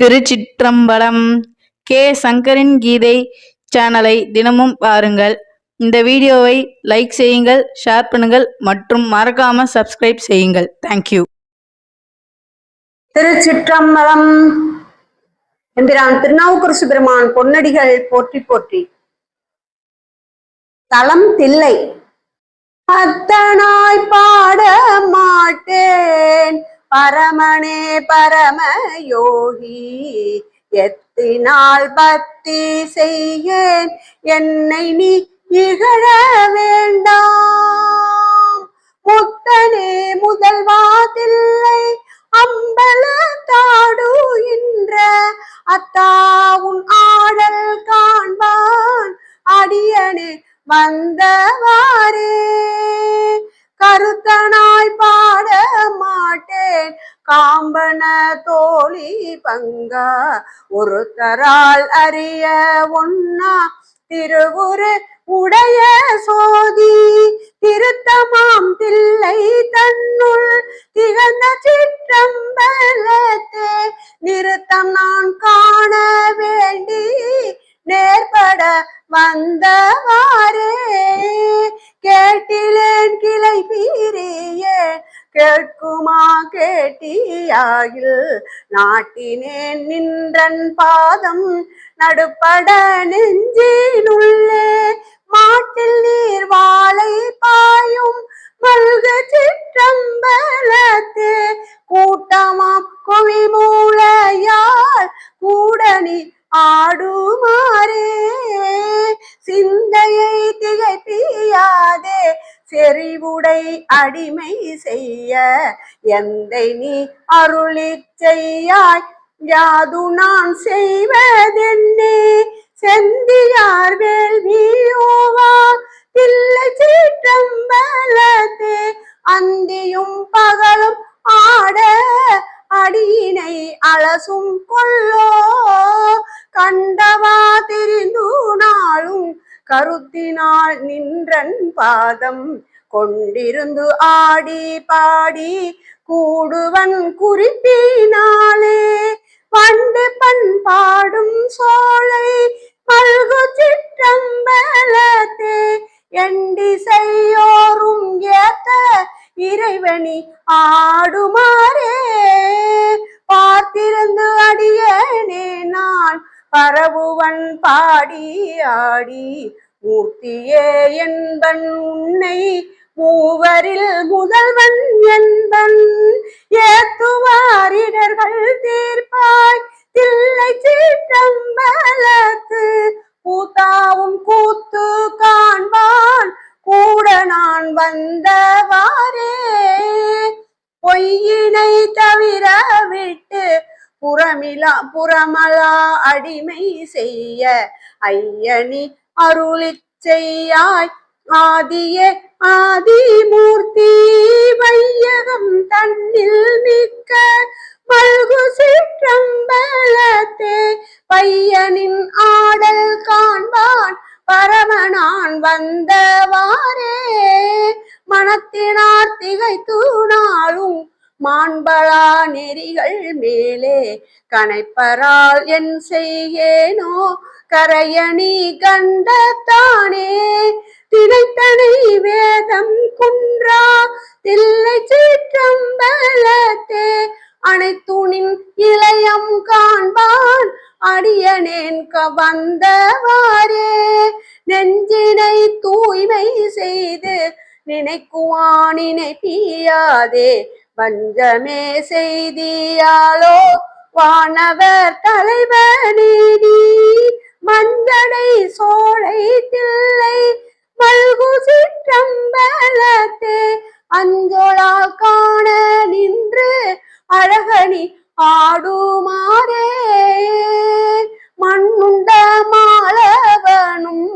திருச்சிற்றம்பலம் K. சங்கரின் கீதை சேனலை தினமும் பாருங்கள். இந்த வீடியோவை லைக் செய்யுங்கள் ஷேர் பண்ணுங்கள் மற்றும் மறக்காம சப்ஸ்கிரைப் செய்யுங்கள். தேங்க்யூ திருச்சிற்றம்பலம் எம்பிரான் திருநாவுக்கரசு சுப்பிரமான் பொன்னடிகள் போற்றி போற்றி. தளம் தில்லை. அத்தனாய் பாட மாட்டேன். பரமனே பரம யோகி எத்தினால் பக்தி செய்யேன் என்னை நீ இகழ வேண்டாம். முத்தனே முதல்வாதில்லை அம்பல தாடுகின்ற அத்தாவும் ஆடல் காண்பான் அடியனே வந்தவாரே கருத்தனாய் பாட மாட்டேன். காம்பன தோழி பங்கா ஒருத்தரால் அறிய ஒன்னா திருவுரு உடைய சோதி திருத்தமாம் தில்லை தன்னுள். திகழ்ந்த சிற்றம்பலத்தே நிறுத்தம் நான் காண வேண்டி நேர்பட வந்தவாரே கேட்குமா கேட்டியாயில்? நாட்டினேன் நின்றன் பாதம் நடுப்பட நெஞ்சினுள்ளே மாட்டில் நீர் வாழை செறிவுடை அடிமை செய்ய எந்தை நீ அருளி செய்யாய்? யாது நான் செய்வதென்னே? செந்தியார் வேள்வியோவா தில்லை சீற்றம்பலத்தே அந்தியும் பகலும் ஆட அடியினை அலசும் கருத்தினால் நின்றன் பாதம் கொண்டிருந்து ஆடி பாடி கூடுவன் குறிப்பினாலே வண்டு பண்பாடும் சோலை மல்கு சிற்றம்பலத்தே எண்டி செய்யோரும் ஏத்த இறைவனி ஆடுமா? பரவுவன் பாடி ஆடி மூர்த்தியே என்பன் உன்னை மூவரில் முதல்வன் என்பன். ஏத்துவாரிடர்கள் தீர்ப்பாய் தில்லை சீற்றம்பலத்து கூத்தாவும் கூத்து காண்பான். கூட நான் வந்த புறமிலா புறமலா அடிமை செய்ய. ஐயனி அருளி செய்யாய். ஆதியே மூர்த்தி வையகம் தன்னில் மிக்க மல்கு சிற்றம்பலத்தே. பையனின் ஆடல் காண்பான் பரமனான் வந்தவாரே மனத்தினார் திகைத்து நாளும் மாண்பலா நெறிகள் மேலே கனைப்பரால் என் செய்யேனோ? கரையணி கண்டத்தானே திணைத்தனை வேதம் குன்றா? தில்லை சீற்றம்பலத்தே? அனைத்துணின் இளையம் காண்பான் அடியனேன் வந்தவாறே நெஞ்சினை தூய்மை செய்து நினைக்குவான் நினைப்பியாதே பஞ்சமே செய்தியாலோ வானவர் தலைவனே நீ மஞ்சடை சோலை தில்லை மல்கு சிற்றம்பலத்தே அஞ்சொலா காண நின்று அழகணி ஆடுமாறே. மண்ணுண்ட மாலவனும்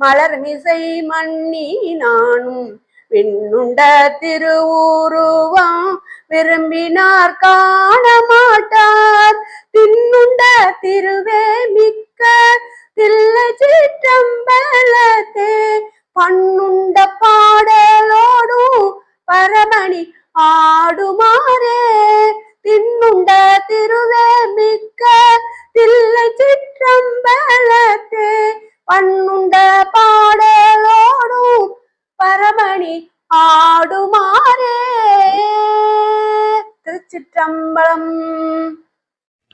மலர்மிசை மண்ணி நானும் பின்னுண்ட திருவுருவம் விரும்பினார் காண மாட்டார் பின்னுண்ட திருவே மிக்க தில்லை சிற்றம்பலத்தே. பண்ணுண்ட பாடலோடும் பரமணி ஆடுமாறே.